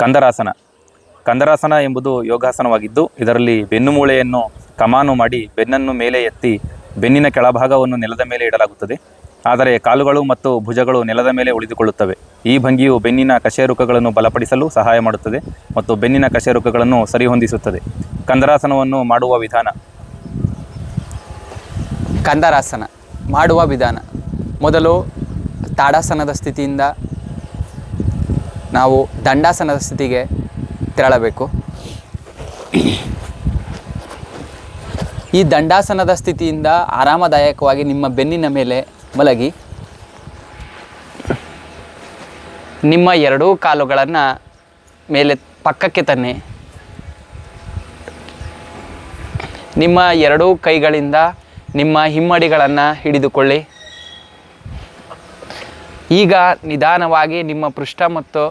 ಕಂದರಾಸನ. ಕಂದರಾಸನ ಎಂಬುದು ಯೋಗಾಸನವಾಗಿದ್ದು, ಇದರಲ್ಲಿ ಬೆನ್ನು ಮೂಳೆಯನ್ನು ಕಮಾನು ಮಾಡಿ ಬೆನ್ನನ್ನು ಮೇಲೆ ಎತ್ತಿ ಬೆನ್ನಿನ ಕೆಳಭಾಗವನ್ನು ನೆಲದ ಮೇಲೆ ಇಡಲಾಗುತ್ತದೆ. ಆದರೆ ಕಾಲುಗಳು ಮತ್ತು ಭುಜಗಳು ನೆಲದ ಮೇಲೆ ಉಳಿದುಕೊಳ್ಳುತ್ತವೆ. ಈ ಭಂಗಿಯು ಬೆನ್ನಿನ ಕಶೇರುಕಗಳನ್ನು ಬಲಪಡಿಸಲು ಸಹಾಯ ಮಾಡುತ್ತದೆ ಮತ್ತು ಬೆನ್ನಿನ ಕಶೇರುಕಗಳನ್ನು ಸರಿಹೊಂದಿಸುತ್ತದೆ. ಕಂದರಾಸನವನ್ನು ಮಾಡುವ ವಿಧಾನ. ಕಂದರಾಸನ ಮಾಡುವ ವಿಧಾನ. ಮೊದಲು ತಾಡಾಸನದ ಸ್ಥಿತಿಯಿಂದ ನಾವು ದಂಡಾಸನದ ಸ್ಥಿತಿಗೆ ತೆರಳಬೇಕು. ಈ ದಂಡಾಸನದ ಸ್ಥಿತಿಯಿಂದ ಆರಾಮದಾಯಕವಾಗಿ ನಿಮ್ಮ ಬೆನ್ನಿನ ಮೇಲೆ ಮಲಗಿ, ನಿಮ್ಮ ಎರಡೂ ಕಾಲುಗಳನ್ನು ಮೇಲೆ ಪಕ್ಕಕ್ಕೆ ತನ್ನಿ. ನಿಮ್ಮ ಎರಡೂ ಕೈಗಳಿಂದ ನಿಮ್ಮ ಹಿಮ್ಮಡಿಗಳನ್ನು ಹಿಡಿದುಕೊಳ್ಳಿ. ಈಗ ನಿಧಾನವಾಗಿ ನಿಮ್ಮ ಪೃಷ್ಠ ಮತ್ತು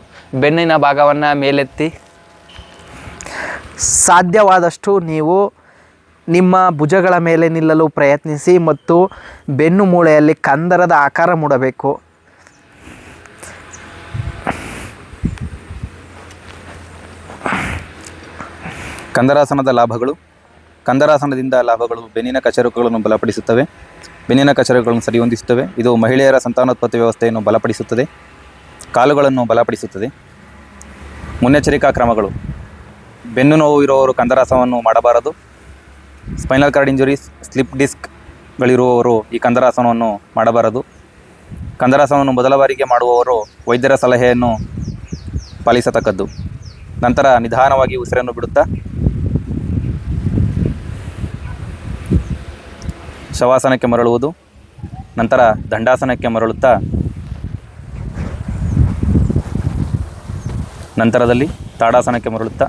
ಬೆನ್ನಿನ ಭಾಗವನ್ನು ಮೇಲೆತ್ತಿ. ಸಾಧ್ಯವಾದಷ್ಟು ನೀವು ನಿಮ್ಮ ಭುಜಗಳ ಮೇಲೆ ನಿಲ್ಲಲು ಪ್ರಯತ್ನಿಸಿ ಮತ್ತು ಬೆನ್ನು ಮೂಳೆಯಲ್ಲಿ ಕಂದರದ ಆಕಾರ ಮೂಡಬೇಕು. ಕಂದರಾಸನದ ಲಾಭಗಳು. ಕಂದರಾಸನದಿಂದ ಲಾಭಗಳು ಬೆನ್ನಿನ ಕಚರುಕಗಳನ್ನು ಬಲಪಡಿಸುತ್ತವೆ. ಬೆನ್ನಿನ ಕಚೇರುಗಳನ್ನು ಸರಿಹೊಂದಿಸುತ್ತವೆ. ಇದು ಮಹಿಳೆಯರ ಸಂತಾನೋತ್ಪತ್ತಿ ವ್ಯವಸ್ಥೆಯನ್ನು ಬಲಪಡಿಸುತ್ತದೆ. ಕಾಲುಗಳನ್ನು ಬಲಪಡಿಸುತ್ತದೆ. ಮುನ್ನೆಚ್ಚರಿಕಾ ಕ್ರಮಗಳು. ಬೆನ್ನು ನೋವು ಇರುವವರು ಕಂದರಾಸನವನ್ನು ಮಾಡಬಾರದು. ಸ್ಪೈನಲ್ ಕಾರ್ಡ್ ಇಂಜುರೀಸ್ ಸ್ಲಿಪ್ ಡಿಸ್ಕ್ಗಳಿರುವವರು ಈ ಕಂದರಾಸನವನ್ನು ಮಾಡಬಾರದು. ಕಂದರಾಸನವನ್ನು ಮೊದಲ ಬಾರಿಗೆ ಮಾಡುವವರು ವೈದ್ಯರ ಸಲಹೆಯನ್ನು ಪಾಲಿಸತಕ್ಕದ್ದು. ನಂತರ ನಿಧಾನವಾಗಿ ಉಸಿರನ್ನು ಬಿಡುತ್ತಾ ಶವಾಸನಕ್ಕೆ ಮರಳುವುದು ನಂತರ ದಂಡಾಸನಕ್ಕೆ ಮರಳುತ್ತಾ ನಂತರದಲ್ಲಿ ತಾಡಾಸನಕ್ಕೆ ಮರಳುತ್ತಾ